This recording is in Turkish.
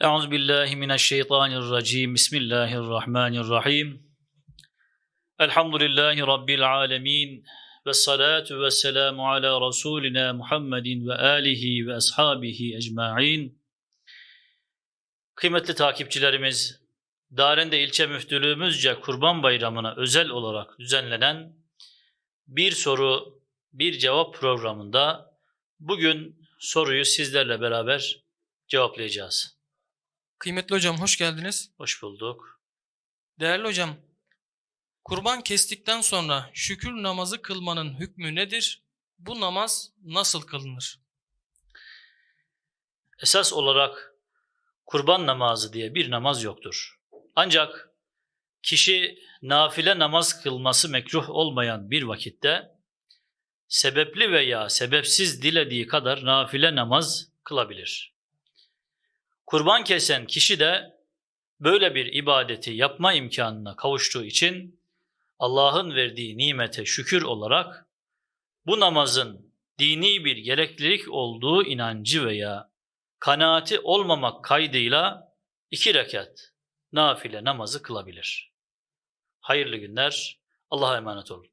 Euzu billahi mineşşeytanirracim. Bismillahirrahmanirrahim. Elhamdülillahi rabbil alamin. Ve salatu ve selamu ala rasulina Muhammedin ve alihi ve ashabihi ecmaîn. Kıymetli takipçilerimiz, Darende ilçe müftülüğümüzce Kurban Bayramı'na özel olarak düzenlenen bir soru, bir cevap programında bugün soruyu sizlerle beraber cevaplayacağız. Kıymetli hocam hoş geldiniz. Hoş bulduk. Değerli hocam, kurban kestikten sonra şükür namazı kılmanın hükmü nedir? Bu namaz nasıl kılınır? Esas olarak kurban namazı diye bir namaz yoktur. Ancak kişi nafile namaz kılması mekruh olmayan bir vakitte sebepli veya sebepsiz dilediği kadar nafile namaz kılabilir. Kurban kesen kişi de böyle bir ibadeti yapma imkanına kavuştuğu için Allah'ın verdiği nimete şükür olarak bu namazın dini bir gereklilik olduğu inancı veya kanaati olmamak kaydıyla iki rekat nafile namazı kılabilir. Hayırlı günler. Allah'a emanet olun.